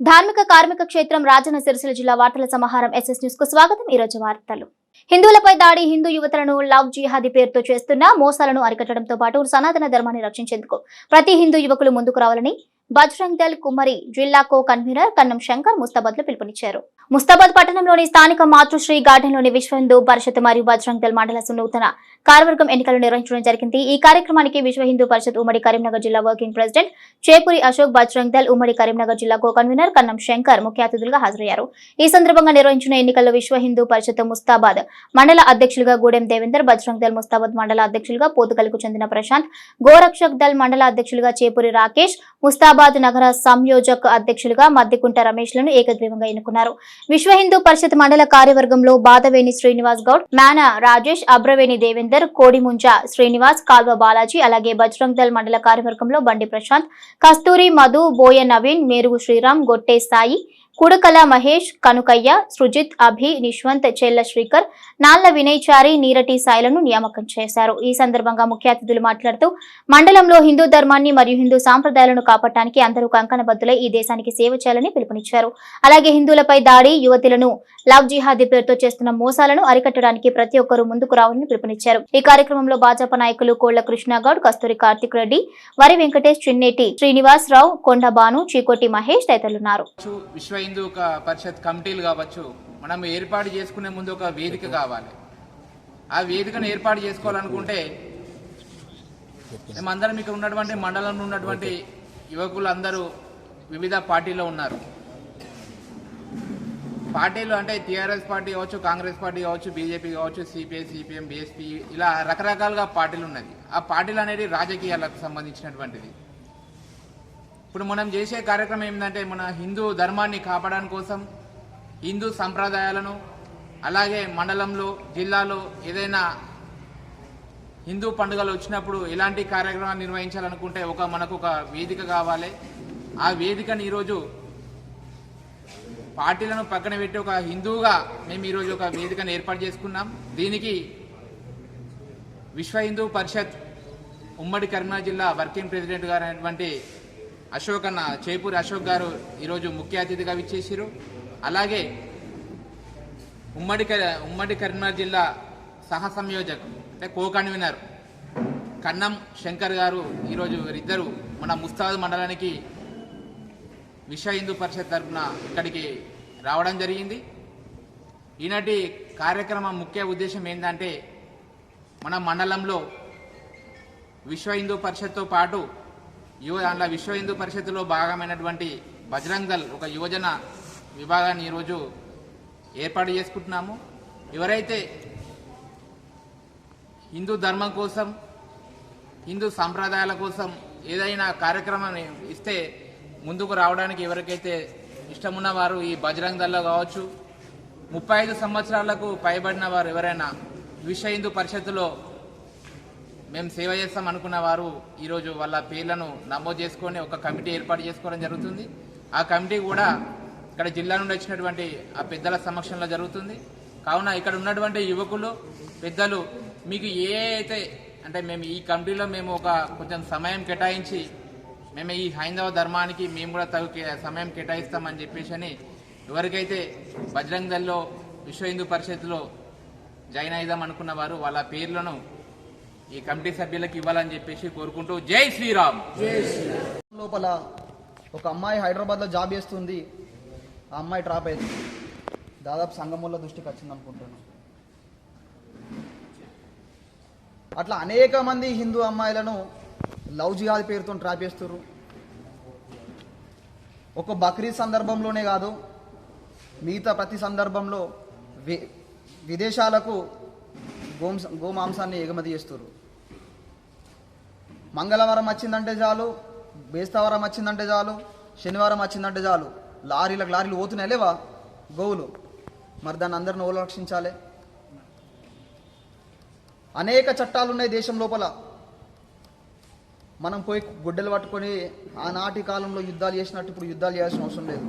ధార్మిక కార్మిక క్షేత్రం రాజన్న సిరిసిల్ల జిల్లా వార్తల సమాహారం ఎస్ఎస్ న్యూస్కు స్వాగతం. ఈ రోజు వార్తలు. హిందువులపై దాడి హిందూ యువతలను లవ్ జిహాదీ పేరుతో చేస్తున్న మోసాలను అరికట్టడంతో పాటు సనాతన ధర్మాన్ని రక్షించేందుకు ప్రతి హిందూ యువకులు ముందుకు రావాలని బజరంగ్ దళ్ కుమ్మరి జిల్లా కో కన్వీనర్ కన్నం శంకర్ ముస్తాబాద్లో పిలుపునిచ్చారు. ముస్తాబాద్ పట్టణంలోని స్థానిక మాతృశ్రీ గార్డెన్లోని విశ్వ హిందూ పరిషత్ మరియు బజరంగ్ దళ్ మండల నూతన కార్యవర్గం ఎన్నికలు నిర్వహించడం జరిగింది. ఈ కార్యక్రమానికి విశ్వ హిందూ పరిషత్ ఉమ్మడి కరీంనగర్ జిల్లా వర్కింగ్ ప్రెసిడెంట్ చేపూరి అశోక్ బజరంగ్ దళ్ ఉమ్మడి కరీంనగర్ జిల్లా కో కన్వీనర్ కన్నం శంకర్ ముఖ్య అతిథులుగా హాజరయ్యారు. ఈ సందర్భంగా నిర్వహించిన ఎన్నికల్లో విశ్వ హిందూ పరిషత్ ముస్తాబాద్ మండల అధ్యక్షులుగా గూడెం దేవేందర్ బజరంగ్ దళ్ ముస్తాబాద్ మండల అధ్యక్షులుగా పోతుకలకు చెందిన ప్రశాంత్ గోరక్షక్ దళ్ మండల అధ్యక్షులుగా చేపూరి రాకేష్ ముస్తాబాద్ నగర సంయోజక్ అధ్యక్షులుగా మద్దికుంట రమేష్లను ఏకగ్రీవంగా ఎన్నుకున్నారు. విశ్వ హిందూ పరిషత్ మండల కార్యవర్గంలో బాదవేణి శ్రీనివాస్ గౌడ్ మేన రాజేష్ అబ్రవేణి దేవేందర్ కోడిముంజ శ్రీనివాస్ కాల్వ బాలాజీ అలాగే బజరంగ్ దళ్ మండల కార్యవర్గంలో బండి ప్రశాంత్ కస్తూరి మధు బోయ నవీన్ మేరుగు శ్రీరామ్ గొట్టే సాయి కుడకల మహేష్ కనుకయ్య సృజిత్ అభి నిశ్వంత్ చెల్ల శ్రీకర్ నాళ్ళ వినయ్చారి నీరటి సాయిలను నియామకం చేశారు. ఈ సందర్భంగా ముఖ్య అతిథులు మాట్లాడుతూ మండలంలో హిందూ ధర్మాన్ని మరియు హిందూ సాంప్రదాయాలను కాపాడటానికి అందరూ కంకణబద్దులై ఈ దేశానికి సేవ చేయాలని పిలుపునిచ్చారు. అలాగే హిందువులపై దాడి యువతులను లవ్ జిహాదీ పేరుతో చేస్తున్న మోసాలను అరికట్టడానికి ప్రతి ఒక్కరూ ముందుకు రావాలని పిలుపునిచ్చారు. ఈ కార్యక్రమంలో భాజపా నాయకులు కోళ్ళ కృష్ణగౌడ్ కస్తూరి కార్తిక్ రెడ్డి వరి వెంకటేష్ చిన్నేటి శ్రీనివాస్ రావు కొండ చీకోటి మహేష్ తదితరులున్నారు. హిందూ ఒక పరిషత్ కమిటీలు కావచ్చు మనం ఏర్పాటు చేసుకునే ముందు ఒక వేదిక కావాలి. ఆ వేదికను ఏర్పాటు చేసుకోవాలనుకుంటే మేమందరం ఇక్కడ ఉన్నటువంటి మండలంలో ఉన్నటువంటి యువకులు అందరూ వివిధ పార్టీలో ఉన్నారు. పార్టీలు అంటే టీఆర్ఎస్ పార్టీ కావచ్చు కాంగ్రెస్ పార్టీ కావచ్చు బీజేపీ కావచ్చు సిపిఐ సిపిఎం బీఎస్పీ ఇలా రకరకాలుగా పార్టీలు ఉన్నది. ఆ పార్టీలు అనేది రాజకీయాలకు సంబంధించినటువంటిది. ఇప్పుడు మనం చేసే కార్యక్రమం ఏంటంటే మన హిందూ ధర్మాన్ని కాపాడడానికి కోసం హిందూ సంప్రదాయాలను అలాగే మండలంలో జిల్లాలో ఏదైనా హిందూ పండుగలు వచ్చినప్పుడు ఎలాంటి కార్యక్రమాలు నిర్వహించాలనుకుంటే ఒక మనకు ఒక వేదిక కావాలి. ఆ వేదికను ఈరోజు పార్టీలను పక్కన పెట్టి ఒక హిందువుగా మేము ఈరోజు ఒక వేదికను ఏర్పాటు చేసుకున్నాం. దీనికి విశ్వ హిందూ పరిషత్ ఉమ్మడి కరీంనగర్ జిల్లా వర్కింగ్ ప్రెసిడెంట్ గారు అశోక్ అన్న చేపూరి అశోక్ గారు ఈరోజు ముఖ్య అతిథిగా విచ్చేసారు అలాగే ఉమ్మడి క- ఉమ్మడి కరీంనగర్ జిల్లా సహసంయోజకం అంటే కో కన్వీనర్ కన్నం శంకర్ గారు ఈరోజు వీరిద్దరు మన ముస్తాద్ మండలానికి విశ్వ హిందూ పరిషత్ తరఫున ఇక్కడికి రావడం జరిగింది. ఈనాటి కార్యక్రమం ముఖ్య ఉద్దేశం ఏంటంటే మన మండలంలో విశ్వ హిందూ పరిషత్తో పాటు యువ దాంట్లో విశ్వ హిందూ పరిషత్తులో భాగమైనటువంటి బజరంగల్ ఒక యువజన విభాగాన్ని ఈరోజు ఏర్పాటు చేసుకుంటున్నాము. ఎవరైతే హిందూ ధర్మం కోసం హిందూ సాంప్రదాయాల కోసం ఏదైనా కార్యక్రమం ఇస్తే ముందుకు రావడానికి ఎవరికైతే ఇష్టమున్న వారు ఈ బజరంగ్ కావచ్చు ముప్పై ఐదు సంవత్సరాలకు పైబడిన వారు ఎవరైనా విశ్వ హిందూ పరిషత్తులో మేము సేవ చేస్తాం అనుకున్న వారు ఈరోజు వాళ్ళ పేర్లను నమోదు చేసుకొని ఒక కమిటీ ఏర్పాటు చేసుకోవడం జరుగుతుంది. ఆ కమిటీ కూడా ఇక్కడ జిల్లా నుండి వచ్చినటువంటి ఆ పెద్దల సమక్షంలో జరుగుతుంది. కావున ఇక్కడ ఉన్నటువంటి యువకులు పెద్దలు మీకు ఏ అయితే అంటే మేము ఈ కమిటీలో మేము ఒక కొంచెం సమయం కేటాయించి మేము ఈ హైందవ ధర్మానికి మేము కూడా తగు సమయం కేటాయిస్తామని చెప్పేసి అని ఎవరికైతే బజరంగ్ దళ్ళో విశ్వ హిందూ పరిషత్లో జాయిన్ అయిదాం అనుకున్న వారు వాళ్ళ పేర్లను ఈ కమిటీ సభ్యులకు ఇవ్వాలని చెప్పేసి కోరుకుంటూ జై శ్రీరామ్. లోపల ఒక అమ్మాయి హైదరాబాద్లో జాబ్ చేస్తుంది. ఆ అమ్మాయి డ్రాప్ అయింది. దాదాపు సంఘముల దృష్టికి వచ్చింది అనుకుంటున్నాను అట్లా అనేక మంది హిందూ అమ్మాయిలను లవ్ జిహాద్ పేరుతో ట్రాప్ చేస్తారు ఒక బక్రీద్ సందర్భంలోనే కాదు మిగతా ప్రతి సందర్భంలో వి విదేశాలకు గోంస గోమాంసాన్ని ఎగుమతి చేస్తారు మంగళవారం వచ్చిందంటే చాలు బేస్తవారం వచ్చిందంటే చాలు శనివారం వచ్చిందంటే చాలు. లారీలకు లారీలు పోతున్నాయి లేవా? గోవులు. మరి దాన్ని అందరిని ఓలు రక్షించాలి అనేక చట్టాలు ఉన్నాయి దేశం లోపల. మనం పోయి గుడ్డలు పట్టుకొని ఆనాటి కాలంలో యుద్ధాలు చేసినట్టు ఇప్పుడు యుద్ధాలు చేయాల్సిన అవసరం లేదు.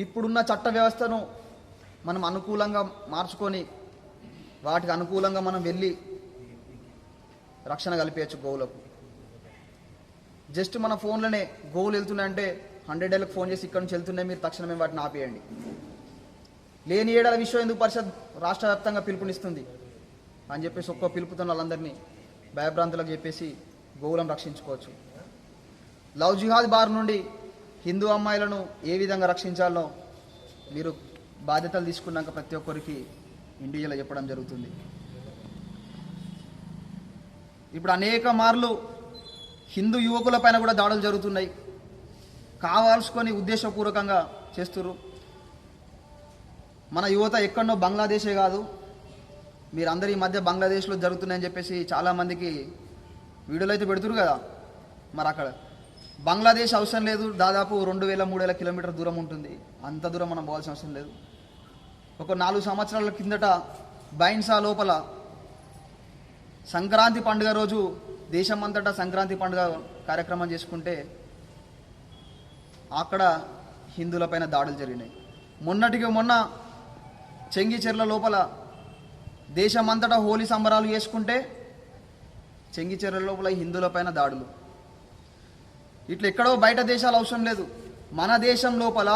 ఇప్పుడున్న చట్ట వ్యవస్థను మనం అనుకూలంగా మార్చుకొని వాటికి అనుకూలంగా మనం వెళ్ళి రక్షణ కల్పించచ్చు గోవులకు. జస్ట్ మన ఫోన్లోనే గోవులు వెళ్తున్నాయంటే హండ్రెడ్ ఏళ్ళకి ఫోన్ చేసి ఇక్కడ నుంచి వెళ్తున్నాయి మీరు తక్షణమే వాటిని ఆపేయండి. లేని ఏడాది విశ్వ హిందూ పరిషత్ రాష్ట్ర వ్యాప్తంగా పిలుపునిస్తుంది అని చెప్పేసి ఒక్క పిలుపుతున్న వాళ్ళందరినీ భయభ్రాంతులకు చెప్పేసి గోవులను రక్షించుకోవచ్చు. లవ్ జిహాద్ బార్ నుండి హిందూ అమ్మాయిలను ఏ విధంగా రక్షించాలో మీరు బాధ్యతలు తీసుకున్నాక ప్రతి ఒక్కరికి ఇండియాలో చెప్పడం జరుగుతుంది. ఇప్పుడు అనేక మార్లు హిందూ యువకుల పైన కూడా దాడులు జరుగుతున్నాయి. కావాల్సుకొని ఉద్దేశపూర్వకంగా చేస్తున్నారు మన యువత ఎక్కడో బంగ్లాదేశే కాదు. మీరందరూ ఈ మధ్య బంగ్లాదేశ్లో జరుగుతున్నాయని చెప్పేసి చాలామందికి వీడియోలు అయితే పెడుతురు కదా. మరి అక్కడ బంగ్లాదేశ్ అవసరం లేదు. దాదాపు రెండు వేల మూడు వేల కిలోమీటర్ దూరం ఉంటుంది. అంత దూరం మనం పోవాల్సిన అవసరం లేదు. ఒక నాలుగు సంవత్సరాల కిందట బైన్సా లోపల సంక్రాంతి పండుగ రోజు దేశమంతటా సంక్రాంతి పండుగ కార్యక్రమం చేసుకుంటే అక్కడ హిందువులపైన దాడులు జరిగినాయి. మొన్నటికి మొన్న చెంగిచెర్ల లోపల దేశమంతటా హోలీ సంబరాలు చేసుకుంటే చెంగిచెర్ల లోపల హిందువులపైన దాడులు. ఇట్లా ఎక్కడో బయట దేశాలు అవసరం లేదు. మన దేశం లోపల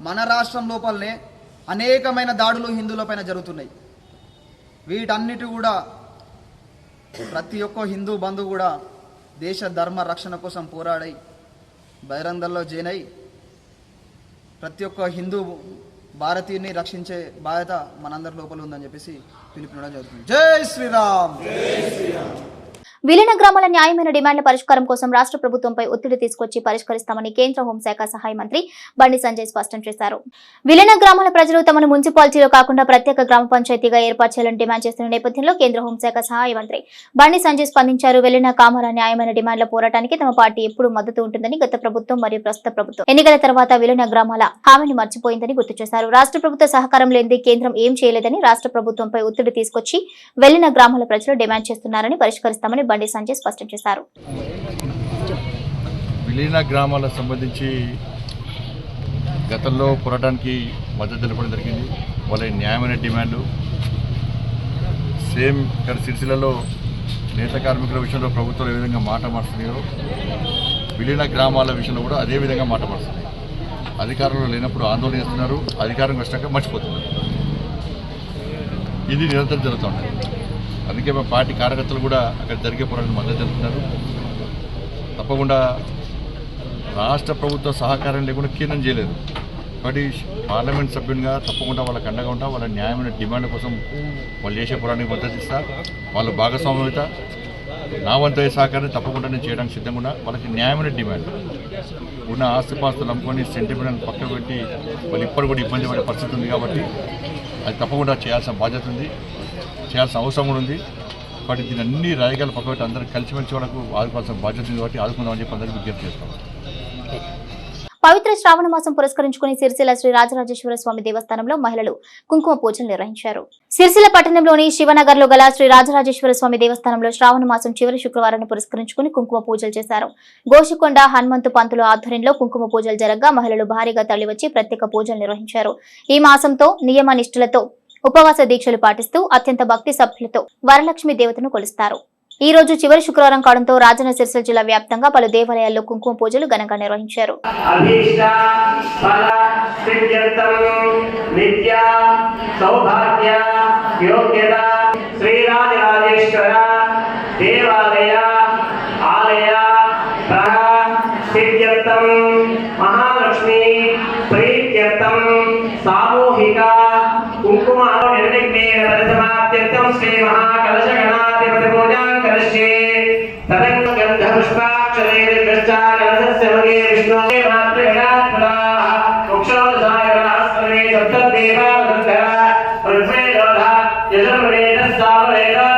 మన రాష్ట్రం లోపలనే అనేకమైన దాడులు హిందువులపైన జరుగుతున్నాయి. వీటన్నిటి కూడా ప్రతి ఒక్క హిందూ బంధువు కూడా దేశ ధర్మ రక్షణ కోసం పోరాడై బహిరంగంలో జైనై ప్రతి ఒక్క హిందూ భారతీయుని రక్షించే బాధ్యత మనందరి లోపల ఉందని చెప్పేసి పిలుపునడం జరుగుతుంది. జై శ్రీరామ్! విలీన గ్రామాల న్యాయమైన డిమాండ్ల పరిష్కారం కోసం రాష్ట్ర ప్రభుత్వంపై ఒత్తిడి తీసుకొచ్చి పరిష్కరిస్తామని కేంద్ర హోంశాఖ సహాయ మంత్రి బండి సంజయ్ స్పష్టం చేశారు. విలీన గ్రామాల ప్రజలు తమను మున్సిపాలిటీలో కాకుండా ప్రత్యేక గ్రామ పంచాయతీగా ఏర్పాటు చేయాలని డిమాండ్ చేస్తున్న నేపథ్యంలో కేంద్ర హోంశాఖ సహాయ మంత్రి బండి సంజయ్ స్పందించారు. విలీన గ్రామాల న్యాయమైన డిమాండ్ల పోరాటానికి తమ పార్టీ ఎప్పుడు మద్దతు ఉంటుందని గత ప్రభుత్వం మరియు ప్రస్తుత ప్రభుత్వం ఎన్నికల తర్వాత విలీన గ్రామాల హామీని మర్చిపోయిందని గుర్తు చేశారు. రాష్ట్ర ప్రభుత్వ సహకారం లేనిది కేంద్రం ఏం చేయలేదని రాష్ట్ర ప్రభుత్వంపై ఒత్తిడి తీసుకొచ్చి వెళ్ళిన గ్రామాల ప్రజలు డిమాండ్ చేస్తున్నారని పరిష్కరిస్తామని బండి సంజయ్ స్పష్టం చేశారు. విలీన గ్రామాలకు సంబంధించి గతంలో పోరాటానికి మద్దతు తెలపడం జరిగింది. వాళ్ళ న్యాయమైన డిమాండ్లు సేమ్ ఇక్కడ సిరిసిల్లలో నేత కార్మికుల విషయంలో ప్రభుత్వం ఏ విధంగా మాట మారుతున్నాయో విలీన గ్రామాల విషయంలో కూడా అదే విధంగా మాట మారుతుంది అధికారంలో లేనప్పుడు ఆందోళన చేస్తున్నారు. అధికారం వచ్చినాక మర్చిపోతున్నారు. ఇది నిరంతరం జరుగుతుంది అందుకే మా పార్టీ కార్యకర్తలు కూడా అక్కడ జరిగే పోరాటం మద్దతు తెలుపుతున్నారు. తప్పకుండా రాష్ట్ర ప్రభుత్వ సహకారం లేకుండా కీర్ణం చేయలేదు. కాబట్టి పార్లమెంట్ సభ్యునిగా తప్పకుండా వాళ్ళకి అండగా ఉంటా వాళ్ళ న్యాయమైన డిమాండ్ కోసం వాళ్ళు చేసే పోరాటానికి మద్దతు ఇస్తా. వాళ్ళు భాగస్వామ్యత నా వంతు సహకారం తప్పకుండా నేను చేయడానికి సిద్ధంగా ఉన్నా. వాళ్ళకి న్యాయమైన డిమాండ్. ఉన్న ఆస్తిపాస్తులు అమ్ముకొని సెంటిమెంట్ పక్కన పెట్టి వాళ్ళు ఇప్పటి కూడా ఇబ్బంది పడే పరిస్థితి ఉంది కాబట్టి అది తప్పకుండా చేయాల్సిన బాధ్యత ఉంది. చేయాల్సిన అవసరం కూడా ఉంది. కాబట్టి దీని అన్ని రాయగాలు పక్క అందరూ కలిసిమెలిసి వాళ్ళకు ఆదుకోవాల్సిన బాధ్యత ఉంది కాబట్టి ఆదుకుందామని చెప్పి అందరికీ విజ్ఞప్తి చేస్తాం పవిత్ర శ్రావణ మాసం పురస్కరించుకుని సిరిసిల్ల శ్రీ రాజరాజేశ్వర స్వామి దేవస్థానంలో మహిళలు కుంకుమ పూజలు నిర్వహించారు. సిరిసిల్ల పట్టణంలోని శివనగర్లో గల శ్రీ రాజరాజేశ్వర స్వామి దేవస్థానంలో శ్రావణ మాసం చివరి శుక్రవారాన్ని పురస్కరించుకుని కుంకుమ పూజలు చేశారు. గోషికొండ హనుమంతు పంతుల ఆధ్వర్యంలో కుంకుమ పూజలు జరగగా మహిళలు భారీగా తరలివచ్చి ప్రత్యేక పూజలు నిర్వహించారు. ఈ మాసంతో నియమ నిష్ఠలతో ఉపవాస దీక్షలు పాటిస్తూ అత్యంత భక్తి సభ్యులతో వరలక్ష్మి దేవతను కొలుస్తారు. ఈ రోజు చివరి శుక్రవారం కావడంతో రాజన్న సిరిసిల్ల జిల్లా వ్యాప్తంగా పలు దేవాలయాల్లో కుంకుమ పూజలు ఘనంగా నిర్వహించారు. శ్రీరాజరాజేశ్వర దేవాలయ कुङ्कुमाणुनिर्निग्नेरतरसमात्यर्थं श्रीमहाकलशगणाधिपतिपूजाङ्कलश्ये तदङ्ग गन्धपुष्पाक्षरैर्गश्चा कलशस्य मगे विष्णोः मातृगणात्मनाः मुक्षोदशायणास्मे सप्तदेवालङ्करा ऋग्वेदोधा यजुर्वेदस्तामवेदः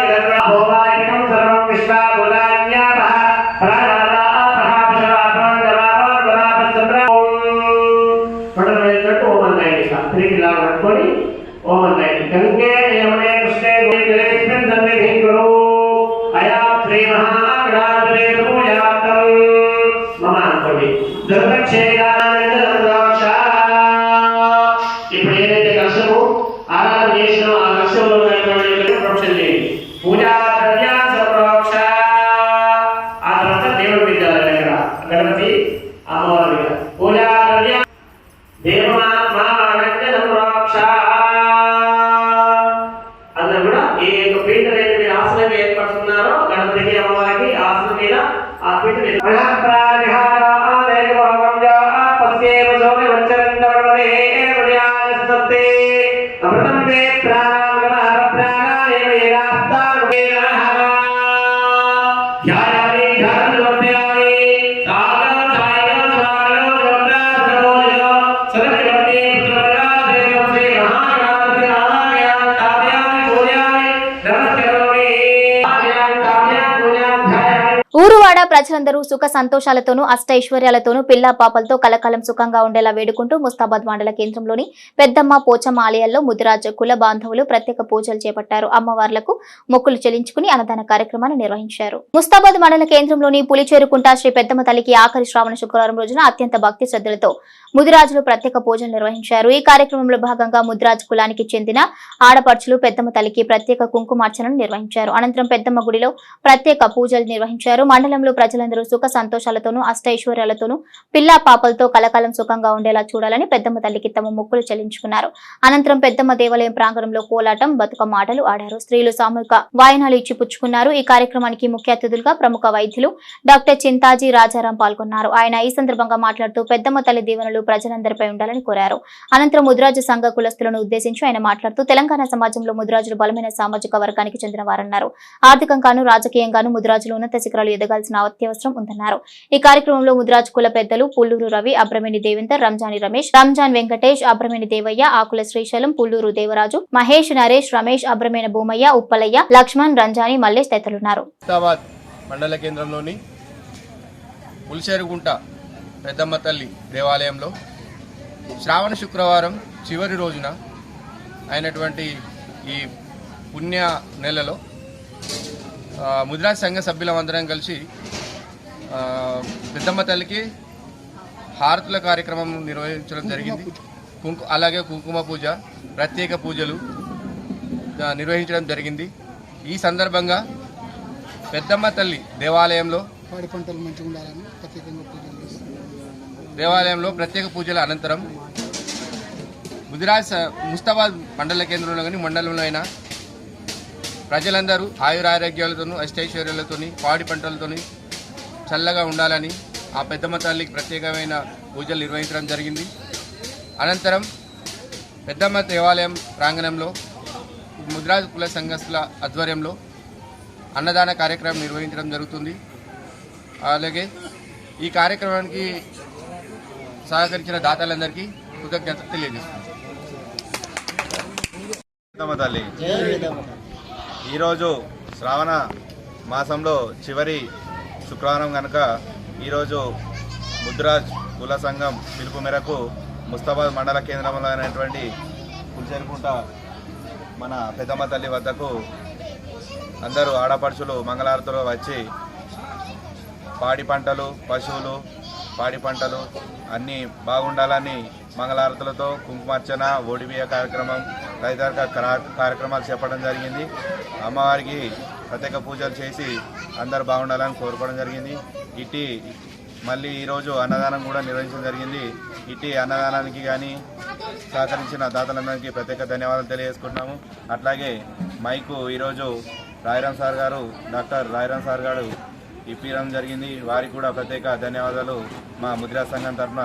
Hare Hare. ఊరువాడ ప్రజలందరూ సుఖ సంతోషాలతోనూ అష్టైశ్వర్యాలతోనూ పిల్లా పాపలతో కలకాలం సుఖంగా ఉండేలా వేడుకుంటూ ముస్తాబాద్ మండల కేంద్రంలోని పెద్దమ్మ పోచమ్మ ఆలయాల్లో ముదిరాజ కుల బాంధవులు ప్రత్యేక పూజలు చేపట్టారు. అమ్మవార్లకు మొక్కులు చెల్లించుకుని అన్నదాన కార్యక్రమాన్ని నిర్వహించారు. ముస్తాబాద్ మండల కేంద్రంలోని పులిచేరుకుంట శ్రీ పెద్దమ్మ తల్లికి ఆఖరి శ్రావణ శుక్రవారం రోజున అత్యంత భక్తి శ్రద్ధలతో ముదిరాజులు ప్రత్యేక పూజలు నిర్వహించారు. ఈ కార్యక్రమంలో భాగంగా ముదిరాజు కులానికి చెందిన ఆడపడుచులు పెద్దమ్మ తల్లికి ప్రత్యేక కుంకుమార్చనను నిర్వహించారు. అనంతరం పెద్దమ్మ గుడిలో ప్రత్యేక పూజలు నిర్వహించారు. మండలంలో ప్రజలందరూ సుఖ సంతోషాలతోనూ అష్టైశ్వర్యాలతోనూ పిల్లా పాపలతో కలకాలం సుఖంగా ఉండేలా చూడాలని పెద్దమ్మ తల్లికి తమ మొక్కులు చెల్లించుకున్నారు. అనంతరం పెద్దమ్మ దేవాలయం ప్రాంగణంలో కోలాటం బతుకమ్మ ఆటలు ఆడారు. స్త్రీలు సామూహిక వాయనాలు ఇచ్చి పుచ్చుకున్నారు. ఈ కార్యక్రమానికి ముఖ్య అతిథులుగా ప్రముఖ వైద్యులు డాక్టర్ చింతాజీ రాజారాం పాల్గొన్నారు. ఆయన ఈ సందర్భంగా మాట్లాడుతూ పెద్దమ్మ తల్లి దీవెనలు ప్రజలందరిపై ఉండాలని కోరారు. అనంతరం ముద్రాజు సంఘ కులస్తులను ఉద్దేశించి ఆయన మాట్లాడుతూ తెలంగాణ సమాజంలో ముద్రాజులు బలమైన సామాజిక వర్గానికి చెందిన వారన్నారు ఆర్థికంగాను రాజకీయంగాను ముద్రాజులు ఉన్నత శిఖరాలు ఎదగాల్సిన అత్యవసరం ఉందన్నారు. ఈ కార్యక్రమంలో ముదిరాజు కుల పెద్దలు పుల్లూరు రవి అబ్రమేణి దేవేందర్ రంజాని రమేష్ రంజాన్ వెంకటేష్ అబ్రమేణి దేవయ్య ఆకుల శ్రీశైలం పుల్లూరు దేవరాజు మహేష్ నరేష్ రమేష్ అబ్రమేణ భూమయ్య ఉప్పలయ్య లక్ష్మణ్ రంజాని మల్లేష్ తదితరులున్నారు. మండల కేంద్రంలోని పులిచేరుగుంట పెద్దమ్మ తల్లి దేవాలయంలో శ్రావణ శుక్రవారం చివరి రోజున అయినటువంటి ఈ పుణ్య నెలలో ముదిరాజ్ సంఘ సభ్యులమందరం కలిసి పెద్దమ్మ తల్లికి హారతుల కార్యక్రమం నిర్వహించడం జరిగింది. కుంకు అలాగే కుంకుమ పూజ ప్రత్యేక పూజలు నిర్వహించడం జరిగింది. ఈ సందర్భంగా పెద్దమ్మ తల్లి దేవాలయంలో పాడి పంటలు మంచిగా ఉండాలని ప్రత్యేకంగా పూజలు చేస్తారు దేవాలయంలో ప్రత్యేక పూజల అనంతరం ముదిరాజ్ ముస్తాబాద్ మండల కేంద్రంలో కానీ మండలంలో అయినా ప్రజలందరూ ఆయురారోగ్యాలతోనూ అష్టైశ్వర్యాలతోని పాడి పంటలతోని చల్లగా ఉండాలని ఆ పెద్దమ్మ తల్లికి ప్రత్యేకమైన పూజలు నిర్వహించడం జరిగింది. అనంతరం పెద్దమ్మ దేవాలయం ప్రాంగణంలో ముద్రాజ్ కుల సంఘస్థుల ఆధ్వర్యంలో అన్నదాన కార్యక్రమం నిర్వహించడం జరుగుతుంది. అలాగే ఈ కార్యక్రమానికి సహకరించిన దాతలందరికీ కృతజ్ఞత తెలియజేస్తున్నాను ఈరోజు శ్రావణ మాసంలో చివరి శుక్రవారం కనుక ఈరోజు ముద్రాజ్ కుల సంఘం పిలుపు మేరకు ముస్తాబాద్ మండల కేంద్రంలో అయినటువంటి పులిచేరుకుంట మన పెద్దమ్మ తల్లి వద్దకు అందరూ ఆడపడుచులు మంగళారతిలో వచ్చి పాడి పంటలు పశువులు పాడి పంటలు అన్నీ బాగుండాలని మంగళారతులతో కుంకుమార్చన ఓడిబియ కార్యక్రమం తదితర కార్యక్రమాలు చెప్పడం జరిగింది. అమ్మవారికి ప్రత్యేక పూజలు చేసి అందరు బాగుండాలని కోరుకోవడం జరిగింది. ఇట్టి మళ్ళీ ఈరోజు అన్నదానం కూడా నిర్వహించడం జరిగింది. ఇట్టి అన్నదానానికి కానీ సహకరించిన దాతలందరికీ ప్రత్యేక ధన్యవాదాలు తెలియజేసుకుంటున్నాము. అట్లాగే మైకు ఈరోజు Rayaram sir garu doctor Rayaram sir garu ఇప్పించడం జరిగింది. వారికి కూడా ప్రత్యేక ధన్యవాదాలు మా ముద్రా సంఘం తరఫున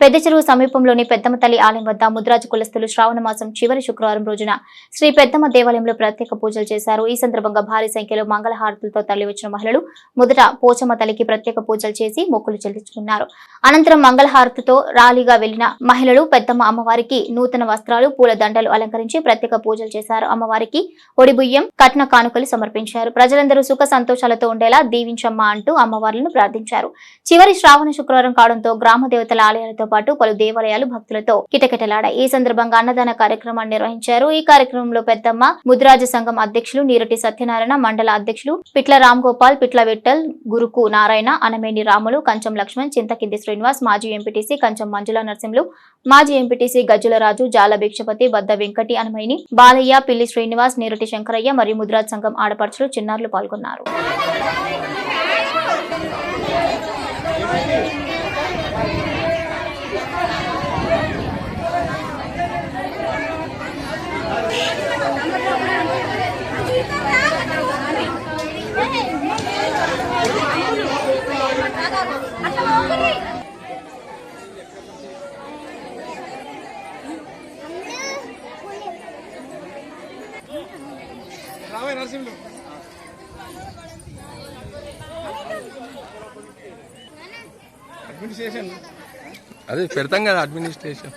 పెద్ద చెరువు సమీపంలోని పెద్దమ్మ తల్లి ఆలయం వద్ద ముద్రాజు కులస్తులు శ్రావణ మాసం చివరి శుక్రవారం రోజున శ్రీ పెద్దమ్మ దేవాలయంలో ప్రత్యేక పూజలు చేశారు. ఈ సందర్భంగా భారీ సంఖ్యలో మంగళహారతులతో తరలివచ్చిన మహిళలు మొదట పోచమ్మ తల్లికి ప్రత్యేక పూజలు చేసి మొక్కులు చెల్లించుకున్నారు. అనంతరం మంగళహారతితో ర్యాలీగా వెళ్ళిన మహిళలు పెద్దమ్మ అమ్మవారికి నూతన వస్త్రాలు పూల దండలు అలంకరించి ప్రత్యేక పూజలు చేశారు. అమ్మవారికి ఒడిబుయ్యం కట్న కానుకలు సమర్పించారు. ప్రజలందరూ సుఖ సంతోషాలతో ఉండేలా దీవించమ్మ అంటూ అమ్మవార్లను ప్రార్థించారు. చివరి శ్రావణ శుక్రవారం కావడంతో గ్రామ దేవతల ఆలయాలతో పాటు పలు దేవాలయాలు భక్తులతో కిటకిటలాడాయి. ఈ సందర్భంగా అన్నదాన కార్యక్రమాన్ని నిర్వహించారు. ఈ కార్యక్రమంలో పెద్దమ్మ ముద్రాజ సంఘం అధ్యక్షులు నీరటి సత్యనారాయణ మండల అధ్యక్షులు పిట్ల రామ్ గోపాల్ పిట్ల విఠల్ గురుకు నారాయణ అనమేని రాములు కంచం లక్ష్మణ్ చింతకింది శ్రీనివాస్ మాజీ ఎంపీటీసీ కంచం మంజుల నరసింహులు మాజీ ఎంపీటీసీ గజ్జుల రాజు జాల భిక్షపతి బద్ద వెంకటి అనమైని బాలయ్య పిల్లి శ్రీనివాస్ నీరటి శంకరయ్య మరియు ముద్రాజ్ సంఘం ఆడపడుచులు చిన్నారులు పాల్గొన్నారు అట్లా అదే పెడతాం కదా అడ్మినిస్ట్రేషన్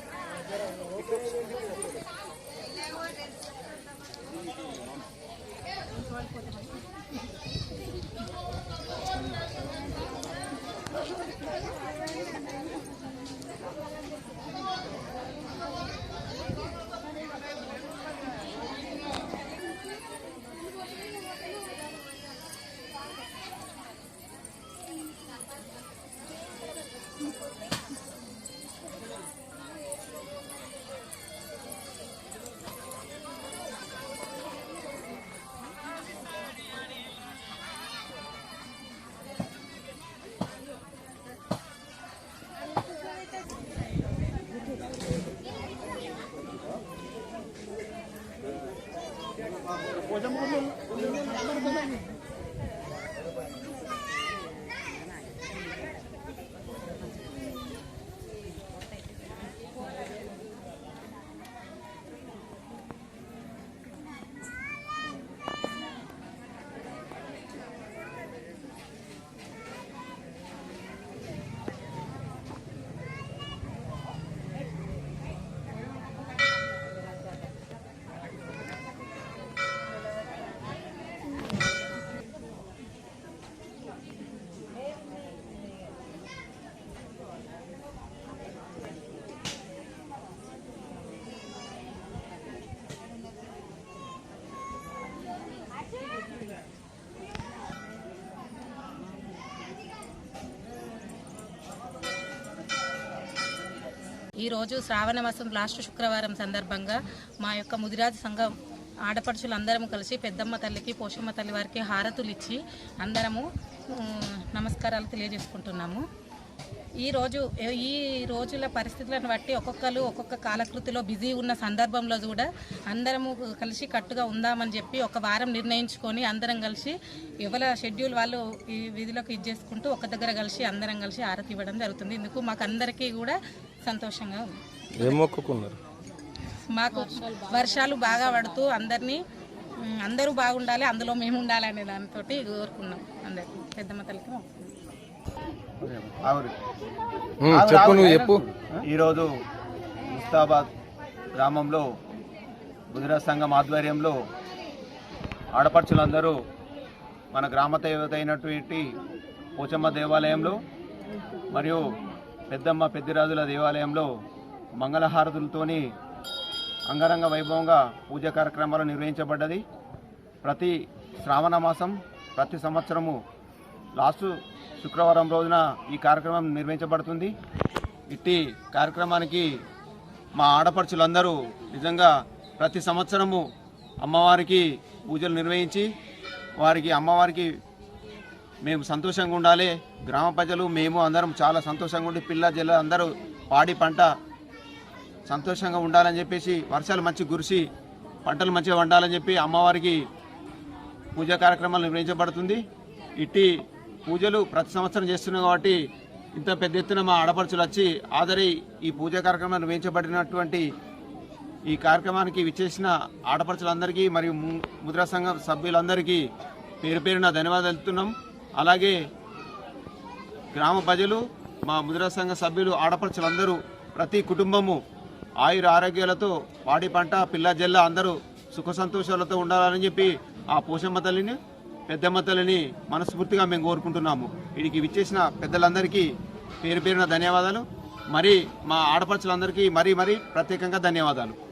ఈరోజు శ్రావణ మాసం లాస్ట్ శుక్రవారం సందర్భంగా మా యొక్క ముదిరాజు సంఘం ఆడపడుచులందరం కలిసి పెద్దమ్మ తల్లికి పోషమ్మ తల్లి వారికి హారతులు ఇచ్చి అందరము నమస్కారాలు తెలియజేసుకుంటున్నాము. ఈ రోజు ఈ రోజుల పరిస్థితులను బట్టి ఒక్కొక్కరు ఒక్కొక్క కాలకృతిలో బిజీ ఉన్న సందర్భంలో కూడా అందరము కలిసి కట్టుగా ఉందామని చెప్పి ఒక వారం నిర్ణయించుకొని అందరం కలిసి ఎవరి షెడ్యూల్ వాళ్ళు ఈ విధిలోకి ఇది చేసుకుంటూ ఒక దగ్గర కలిసి అందరం కలిసి ఆరతి ఇవ్వడం జరుగుతుంది. ఇందుకు మాకు అందరికీ కూడా సంతోషంగా ఉంది. ఏం మొక్కుకున్నారు? మాకు వర్షాలు బాగా పడుతూ అందరినీ అందరూ బాగుండాలి అందులో మేము ఉండాలి అనే దానితో కోరుకున్నాం అందరికి పెద్దమ్మ తల్లికి మొక్కుకున్నాం. ఉమ్, చెప్పు నువ్వు చెప్పు. ఈరోజు ముస్తాబాద్ గ్రామంలో గుజరా సంఘం ఆధ్వర్యంలో ఆడపడుచులందరూ మన గ్రామ దేవత అయినటువంటి పోచమ్మ దేవాలయంలో మరియు పెద్దమ్మ పెద్దిరాజుల దేవాలయంలో మంగళహారతులతోని అంగరంగ వైభవంగా పూజ కార్యక్రమాలు నిర్వహించబడ్డది. ప్రతి శ్రావణ మాసం ప్రతి సంవత్సరము లాస్ట్ శుక్రవారం రోజున ఈ కార్యక్రమం నిర్వహించబడుతుంది. ఇట్టి కార్యక్రమానికి మా ఆడపడుచులందరూ నిజంగా ప్రతి సంవత్సరము అమ్మవారికి పూజలు నిర్వహించి వారికి అమ్మవారికి మేము సంతోషంగా ఉండాలి. గ్రామ ప్రజలు మేము అందరం చాలా సంతోషంగా ఉండి పిల్ల జల్ల అందరూ పాడి పంట సంతోషంగా ఉండాలని చెప్పేసి వర్షాలు మంచి కురిసి పంటలు మంచిగా వండాలని చెప్పి అమ్మవారికి పూజా కార్యక్రమాలు నిర్వహించబడుతుంది. ఇట్టి పూజలు ప్రతి సంవత్సరం చేస్తున్నాం కాబట్టి ఇంత పెద్ద ఎత్తున మా ఆడపడుచులు వచ్చి ఆదరి ఈ పూజా కార్యక్రమం నిర్వహించబడినటువంటి ఈ కార్యక్రమానికి విచ్చేసిన ఆడపడుచులందరికీ మరియు ము- ముద్రా సంఘం సభ్యులందరికీ పేరు పేరున ధన్యవాదాలు అలాగే గ్రామ ప్రజలు మా ముద్రా సంఘ సభ్యులు ఆడపడుచులందరూ ప్రతి కుటుంబము ఆయుర ఆరోగ్యాలతో పాడి పంట పిల్ల జల్ల అందరూ సుఖ సంతోషాలతో ఉండాలని చెప్పి ఆ పోషమ్మ తల్లిని పెద్దమ్మ తల్లిని మనస్ఫూర్తిగా మేము కోరుకుంటున్నాము. వీడికి విచ్చేసిన పెద్దలందరికీ పేరు పేరున ధన్యవాదాలు. మరి మా ఆడపడుచులందరికీ మరీ మరీ ప్రత్యేకంగా ధన్యవాదాలు.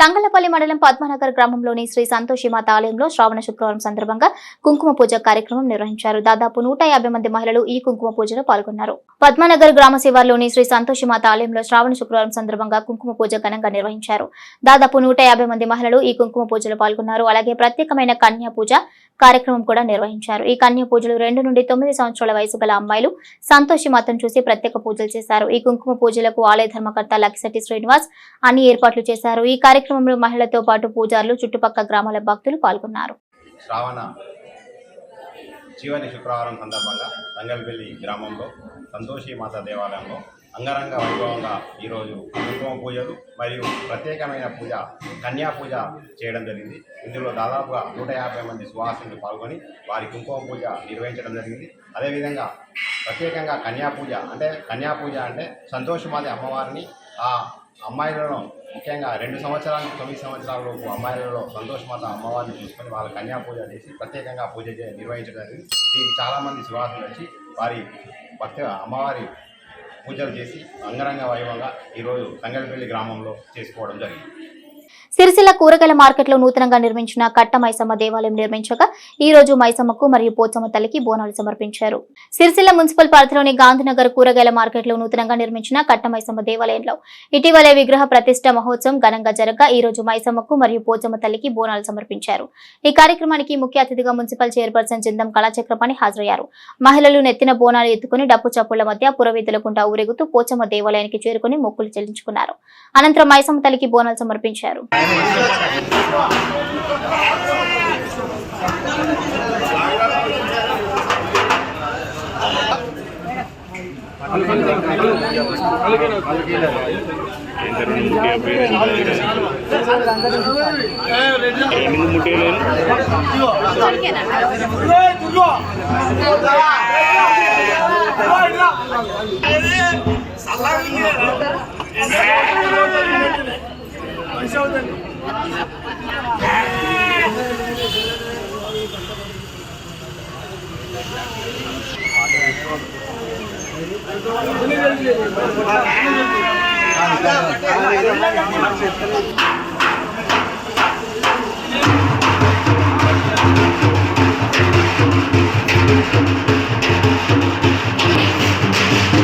తంగళపల్లి మండలం పద్మనగర్ గ్రామంలోని శ్రీ సంతోషిమాత ఆలయంలో శ్రావణ శుక్రవారం సందర్భంగా కుంకుమ పూజ కార్యక్రమం నిర్వహించారు. దాదాపు నూట యాభై మంది మహిళలు ఈ కుంకుమ పూజలో పాల్గొన్నారు. పద్మనగర్ గ్రామ శివార్లోని శ్రీ సంతోషిమాత ఆలయంలో శ్రావణ శుక్రవారం సందర్భంగా కుంకుమ పూజ ఘనంగా నిర్వహించారు. దాదాపు నూట యాభై మంది మహిళలు ఈ కుంకుమ పూజలో పాల్గొన్నారు. అలాగే ప్రత్యేకమైన కన్యా పూజ కార్యక్రమం కూడా నిర్వహించారు. ఈ కన్యా పూజలు రెండు నుండి తొమ్మిది సంవత్సరాల వయసు గల అమ్మాయిలు సంతోషిమాతను చూసి ప్రత్యేక పూజలు చేశారు. ఈ కుంకుమ పూజలకు ఆలయ ధర్మకర్త లక్కిశెట్టి శ్రీనివాస్ అన్ని ఏర్పాట్లు చేశారు. ఈ కార్యక్రమంలో మహిళలతో పాటు పూజారులు చుట్టుపక్కల గ్రామాల భక్తులు పాల్గొన్నారు. శ్రావణ జీవన శుక్రవారం సందర్భంగా తంగల్పల్లి గ్రామంలో సంతోషి మాత దేవాలయంలో అంగరంగ వైభవంగా ఈరోజు కుంకుమ పూజలు మరియు ప్రత్యేకమైన పూజ కన్యా పూజ చేయడం జరిగింది. ఇందులో దాదాపుగా నూట యాభై మంది సువాసులు పాల్గొని వారి కుంకుమ పూజ నిర్వహించడం జరిగింది. అదేవిధంగా ప్రత్యేకంగా కన్యా పూజ అంటే కన్యా పూజ అంటే సంతోషమాది అమ్మవారిని ఆ అమ్మాయిలలో ముఖ్యంగా రెండు సంవత్సరాలు తొమ్మిది సంవత్సరాల లోపు అమ్మాయిలలో సంతోషమాత అమ్మవారిని చూసుకొని వాళ్ళ కన్యా పూజ చేసి ప్రత్యేకంగా పూజ చే- నిర్వహించడం జరిగింది దీనికి చాలామంది శివాసులు వచ్చి వారి భక్తి అమ్మవారి పూజలు చేసి అంగరంగ వైభవంగా ఈరోజు సంగళపల్లి గ్రామంలో చేసుకోవడం జరిగింది. సిరిసిల్ల కూరగాయల మార్కెట్లో నూతనంగా నిర్మించిన కట్ట మైసమ్మ దేవాలయం నిర్మించగా ఈ రోజు మైసమ్మకు మరియు పోచమ్మ తల్లికి బోనాలు సమర్పించారు. సిరిసిల్ల మున్సిపల్ పరిధిలోని గాంధీనగర్ కూరగాయల మార్కెట్లో నూతనంగా నిర్మించిన కట్ట మైసమ్మ దేవాలయంలో ఇటీవలే విగ్రహ ప్రతిష్ట మహోత్సవం ఘనంగా జరగగా ఈ రోజు మైసమ్మకు మరియు పోచమ్మ తల్లికి బోనాలు సమర్పించారు. ఈ కార్యక్రమానికి ముఖ్య అతిథిగా మున్సిపల్ చైర్పర్సన్ చిందం కళాచక్రపాణి హాజరయ్యారు. మహిళలు నెత్తిన బోనాలు ఎత్తుకుని డప్పు చప్పుల మధ్య పురవీధుల గుండా ఊరేగుతూ పోచమ్మ దేవాలయానికి చేరుకుని మొక్కులు చెల్లించుకున్నారు. అనంతరం మైసమ్మ తల్లికి బోనాలు సమర్పించారు. ముట్టేయలేదు పరిశోధన Thank you.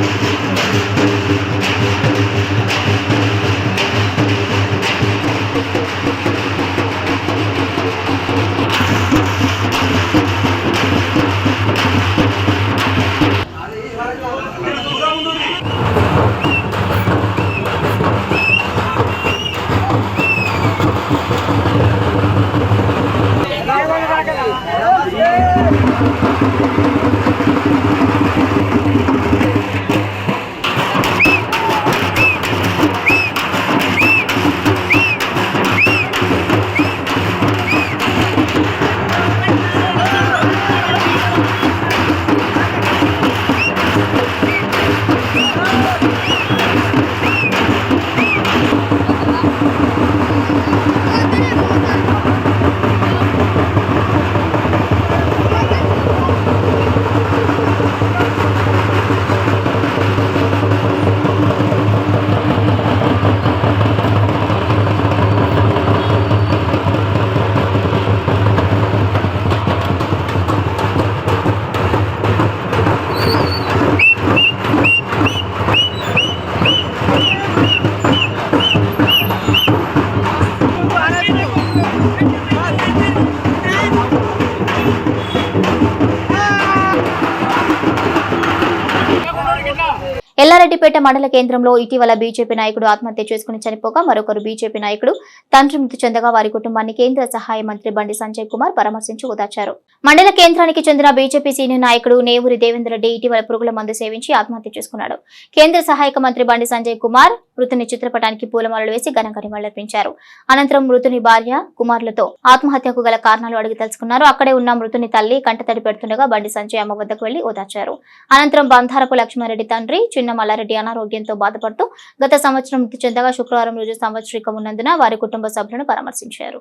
ఎల్లారెడ్డిపేట మండల కేంద్రంలో ఇటీవల బీజేపీ నాయకుడు ఆత్మహత్య చేసుకుని చనిపోగా మరొకరు బీజేపీ నాయకుడు తండ్రి మృతి చెందగా వారి కుటుంబాన్ని కేంద్ర సహాయ మంత్రి బండి సంజయ్ కుమార్ పరామర్శించి ఓదార్చారు. మండల కేంద్రానికి చెందిన బీజేపీ సీనియర్ నాయకుడు నేవూరి దేవేంద్ర రెడ్డి ఇటీవల పురుగుల మందు సేవించి ఆత్మహత్య చేసుకున్నాడు. కేంద్ర సహాయక మంత్రి బండి సంజయ్ కుమార్ మృతుని చిత్రపటానికి పూలమాలలు వేసి ఘనంగా నివాళులర్పించారు. అనంతరం మృతుని భార్య కుమారులతో ఆత్మహత్యకు గల కారణాలు అడిగి తెలుసుకున్నారు. అక్కడే ఉన్న మృతుని తల్లి కంటతడి పెడుతుండగా బండి సంజయ్ అమ్మ వద్దకు వెళ్ళి ఓదార్చారు. అనంతరం బంధారపు లక్ష్మారెడ్డి తండ్రి చిన్న మల్లారెడ్డి అనారోగ్యంతో బాధపడుతూ గత సంవత్సరం మృతి చెందగా శుక్రవారం రోజు సంవత్సరికం ఉన్నందున వారి కుటుంబ కుటుంబ సభ్యులను పరామర్శించారు.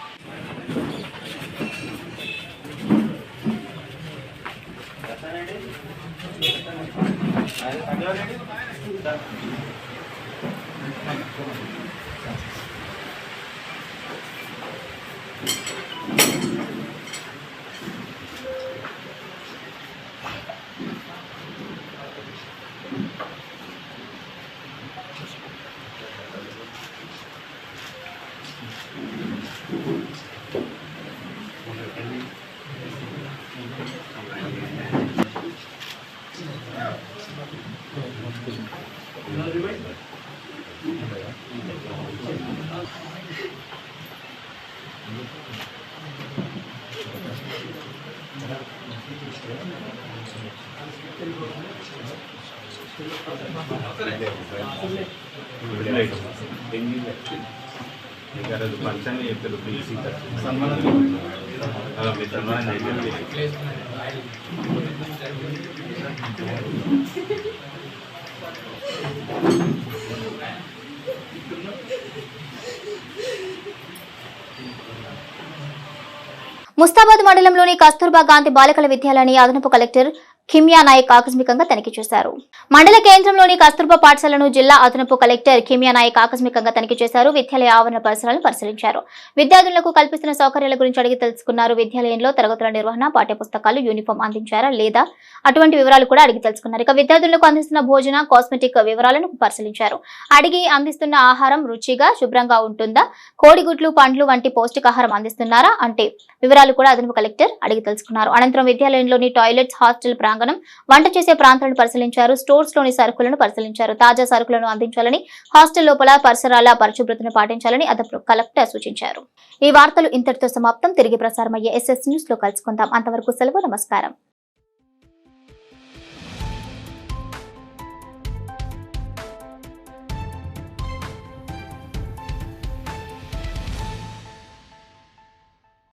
Thank you. చెప్పారు ముస్తాబాద్ మండలంలోని కస్తూర్బా గాంధీ బాలికల విద్యాలయాన్ని అదనపు కలెక్టర్ కిమియా నాయక్ ఆకస్మికంగా తనిఖీ చేశారు. మండల కేంద్రంలోని కస్తూర్బా పాఠశాలను జిల్లా అదనపు కలెక్టర్ కిమియా నాయక్ ఆకస్మికంగా తనిఖీ చేశారు. విద్యాలయ ఆవరణ పరిసరాలను పరిశీలించారు. విద్యార్థులకు కల్పిస్తున్న సౌకర్యాల గురించి అడిగి తెలుసుకున్నారు. విద్యాలయంలో తరగతుల నిర్వహణ పాఠ్యపుస్తకాలు యూనిఫామ్ అందించారా లేదా అటువంటి వివరాలు కూడా అడిగి తెలుసుకున్నారు. ఇక విద్యార్థులకు అందిస్తున్న భోజన కాస్మెటిక్ వివరాలను పరిశీలించారు. అడిగి అందిస్తున్న ఆహారం రుచిగా శుభ్రంగా ఉంటుందా? కోడిగుడ్లు పండ్లు వంటి పౌష్టికాహారం అందిస్తున్నారా? అంటే వివరాలు కూడా అదనపు కలెక్టర్ అడిగి తెలుసుకున్నారు. అనంతరం విద్యాలయంలోని టాయిలెట్స్ హాస్టల్ ప్రాంగణం వంట చేసే ప్రాంతాలను పరిశీలించారు స్టోర్స్లోని సరుకులను పరిశీలించారు తాజా సరుకులను అందించాలని హాస్టల్ లోపల పరిసరాల పరిశుభ్రతను పాటించాలని అదనపు కలెక్టర్ సూచించారు. ఈ వార్తలు ఇంతటితో సమాప్తం. తిరిగి ప్రసారమయ్యే ఎస్ఎస్ న్యూస్లో కలుసుకుందాం. అంతవరకు సెలవు నమస్కారం.